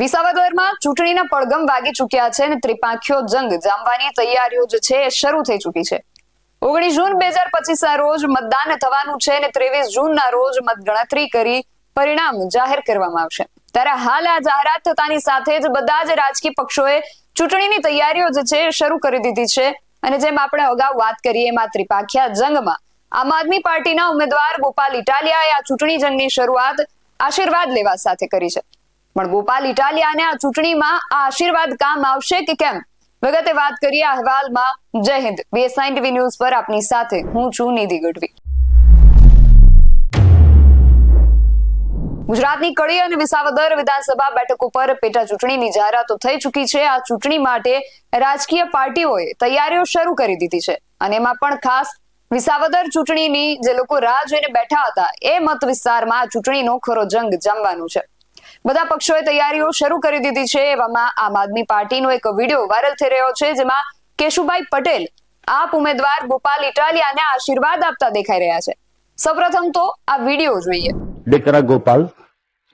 વિસાવદરમાં ચૂંટણીના પડગમ વાગી ચૂક્યા છે અને ત્રિપાંખીયો જંગ. જામવાની તૈયારીઓ જે છે, એ શરૂ થઈ ચૂકી છે. ઓગણીસ જૂન બે હજાર પચીસ ના રોજ મતદાન થવાનું છે અને ત્રેવીસ જૂન ના રોજ મતગણતરી કરી પરિણામ જાહેર કરવામાં આવશે. ત્યારે હાલ આ જાહેરાત થતાની સાથે જ બધા જ રાજકીય પક્ષોએ ચૂંટણીની તૈયારીઓ જે છે શરૂ કરી દીધી છે. અને જેમ આપણે અગાઉ વાત કરીએ એમાં ત્રિપાંખિયા જંગમાં આમ આદમી પાર્ટીના ઉમેદવાર ગોપાલ ઇટાલિયાએ આ ચૂંટણી જંગની શરૂઆત આશીર્વાદ લેવા સાથે કરી છે. પણ ગોપાલ ઇટાલિયાને આ ચૂંટણીમાં આ આશીર્વાદ કામ આવશે કે કેમ? વિગતે વાત કરીએ અહેવાલમાં. જય હિન્દ. બીએસઆઈ ટીવી ન્યૂઝ પર આપની સાથે હું છું નિધિ ગઢવી. ગુજરાતની કડી અને વિસાવદર વિધાનસભા બેઠક ઉપર પેટા ચૂંટણીની જાહેરાતો થઈ ચૂકી છે. આ ચૂંટણી માટે રાજકીય પાર્ટીઓએ તૈયારીઓ શરૂ કરી દીધી છે. અને એમાં પણ ખાસ વિસાવદર ચૂંટણીની જે લોકો રાહ જોઈને બેઠા હતા, એ મત વિસ્તારમાં આ ચૂંટણીનો ખરો જંગ જમવાનું છે. બધા પક્ષોએ તૈયારીઓ શરૂ કરી દીધી છે એવામાં આમ આદમી પાર્ટીનો એક વીડિયો વાયરલ થઈ રહ્યો છે જેમાં કેશુભાઈ પટેલ આપ ઉમેદવાર ગોપાલ ઇટાલિયાને આશીર્વાદ આપતા દેખાઈ રહ્યા છે. સૌપ્રથમ તો આ વીડિયો જોઈએ. દીકરા ગોપાલ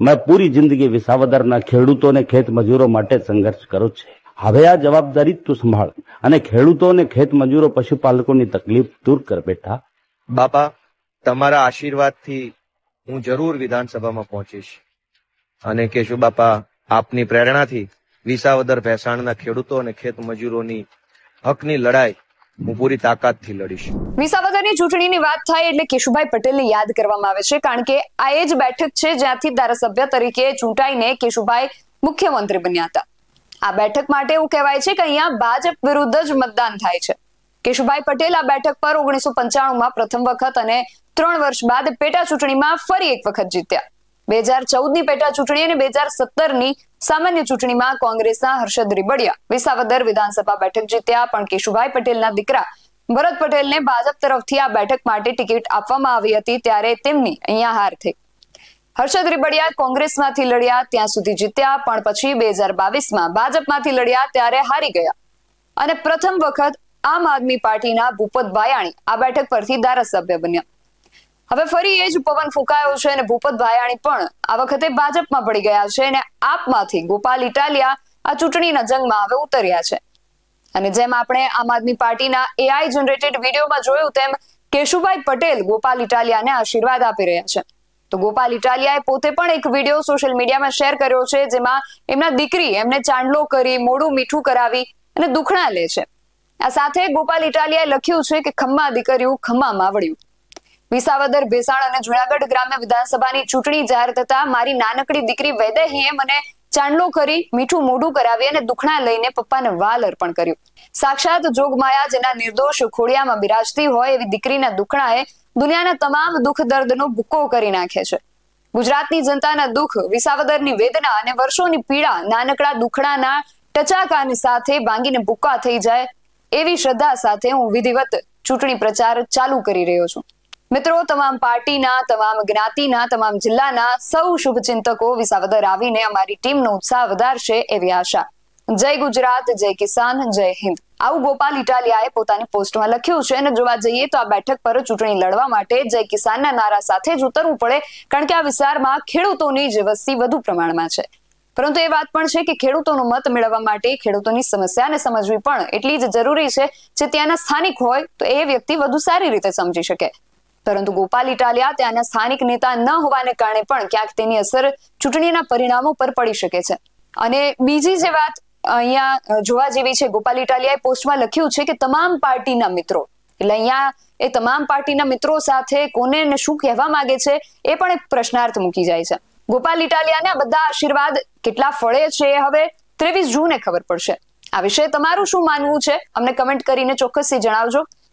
મેં પૂરી જિંદગી વિસાવદરના ખેડૂતો અને ખેત મજૂરો માટે સંઘર્ષ કર્યો છે. હવે આ જવાબદારી તું સંભાળ અને ખેડૂતો અને ખેત મજૂરો પશુપાલકોની તકલીફ દૂર કર બેટા. બાપા તમારા આશીર્વાદથી હું જરૂર વિધાનસભામાં પહોંચીશ. અને કેશુ બાપા, આપની પ્રેરણાથી વિસાવદર ભેસાણના ખેડૂતો અને ખેત મજૂરોની હકની લડાઈ હું પૂરી તાકાતથી લડીશ. વિસાવદરની ચૂંટણીની વાત થાય એટલે કેશુભાઈ પટેલને યાદ કરવામાં આવે છે, કારણ કે આ એ જ બેઠક છે જ્યાંથી ધારાસભ્ય તરીકે ચૂંટાઈને કેશુભાઈ મુખ્યમંત્રી બન્યા હતા. આ બેઠક માટે એવું કહેવાય છે કે અહીંયા ભાજપ વિરુદ્ધ જ મતદાન થાય છે. કેશુભાઈ પટેલ આ બેઠક પર ઓગણીસો પંચાણુંમાં પ્રથમ વખત અને ત્રણ વર્ષ બાદ પેટા ચૂંટણીમાં ફરી એક વખત જીત્યા. બે હજાર ચૌદની પેટા ચૂંટણી અને બે હજાર સત્તરની સામાન્ય ચૂંટણીમાં કોંગ્રેસના હર્ષદ રીબડિયા વિસાવદર વિધાનસભા બેઠક જીત્યા. પણ કેશુભાઈ પટેલના દીકરા ભરત પટેલને ભાજપ તરફથી આ બેઠક માટે ટિકિટ આપવામાં આવી હતી ત્યારે તેમની અહીંયા હાર થઈ. હર્ષદ રીબડિયા કોંગ્રેસમાંથી લડ્યા ત્યાં સુધી જીત્યા, પણ પછી બે હજાર બાવીસમાં ભાજપમાંથી લડ્યા ત્યારે હારી ગયા. અને પ્રથમ વખત આમ આદમી પાર્ટીના ભૂપત ભાયાણી આ બેઠક પરથી ધારાસભ્ય બન્યા. હવે ફરી એ જ પવન ફૂંકાયો છે અને ભૂપત ભાયાણી પણ આ વખતે ભાજપમાં પડી ગયા છે અને આપમાંથી ગોપાલ ઇટાલિયા આ ચૂંટણીના જંગમાં હવે ઉતર્યા છે. અને જેમ આપણે આમ આદમી પાર્ટીના એઆઈ જનરેટેડ વિડીયોમાં જોયું તેમ કેશુભાઈ પટેલ ગોપાલ ઇટાલિયાને આશીર્વાદ આપી રહ્યા છે. તો ગોપાલ ઇટાલિયાએ પોતે પણ એક વીડિયો સોશિયલ મીડિયામાં શેર કર્યો છે જેમાં એમના દીકરી એમને ચાંદલો કરી મોડું મીઠું કરાવી અને દુખણા લે છે. આ સાથે ગોપાલ ઇટાલિયાએ લખ્યું છે કે ખમ્મા દીકરીઓ ખમ્મા વળ્યું વિસાવદર, ભેસાણ અને જુનાગઢ ગ્રામ્ય વિધાનસભાની ચૂંટણી જાહેર થતા મારી નાનકડી દીકરી વૈદેહીએ મને ચાંદલો કરી, મીઠું મોઢું કરાવી અને દુખણા લઈને પપ્પાને વાલ અર્પણ કર્યું. સાક્ષાત જોગમાયા જેના નિર્દોષ ખોડિયામાં બિરાજતી હોય એવી દીકરીના દુખણાએ દુનિયાના તમામ દુઃખ દર્દનો ભૂક્કો કરી નાખે છે. ગુજરાતની જનતાના દુઃખ, વિસાવદરની વેદના અને વર્ષોની પીડા નાનકડા દુખણાના ટચાકાની સાથે ભાંગીને ભૂક્કા થઈ જાય એવી શ્રદ્ધા સાથે હું વિધિવત ચૂંટણી પ્રચાર ચાલુ કરી રહ્યો છું. મિત્રો, તમામ પાર્ટીના, તમામ જ્ઞાતિના, તમામ જિલ્લાના સૌ શુભચિંતકો વિસાવદર આવીને અમારી ટીમનો ઉત્સાહ વધારશે એવી આશા. જય ગુજરાત, જય કિસાન, જય હિન્દ. આવું ગોપાલ ઇટાલિયાએ પોતાની પોસ્ટમાં લખ્યું છે અને જોવા જઈએ તો આ બેઠક પર ચૂંટણી લડવા માટે જય કિસાનના નારા સાથે જ ઉતરવું પડે, કારણ કે આ વિસ્તારમાં ખેડૂતોની જ વસ્તી વધુ પ્રમાણમાં છે. પરંતુ એ વાત પણ છે કે ખેડૂતોનો મત મેળવવા માટે ખેડૂતોની સમસ્યાને સમજવી પણ એટલી જ જરૂરી છે, જે ત્યાંના સ્થાનિક હોય તો એ વ્યક્તિ વધુ સારી રીતે સમજી શકે. પરંતુ ગોપાલ ઇટાલિયા ત્યાંના સ્થાનિક નેતા ન હોવાને કારણે પણ ક્યાંક તેની અસર ચૂંટણીના પરિણામો પર પડી શકે છે. અને બીજી જે વાત અહીંયા જોવા જેવી છે, ગોપાલ ઇટાલિયાએ પોસ્ટમાં લખ્યું છે કે તમામ પાર્ટીના મિત્રો, એટલે અહીંયા એ તમામ પાર્ટીના મિત્રો સાથે કોને શું કહેવા માંગે છે, એ પણ એક પ્રશ્નાર્થ મૂકી જાય છે. ગોપાલ ઇટાલિયાને બધા આશીર્વાદ કેટલા ફળે છે એ હવે ત્રેવીસ જૂને ખબર પડશે. આ વિશે તમારું શું માનવું છે? અમને કમેન્ટ કરીને ચોક્કસથી જણાવજો.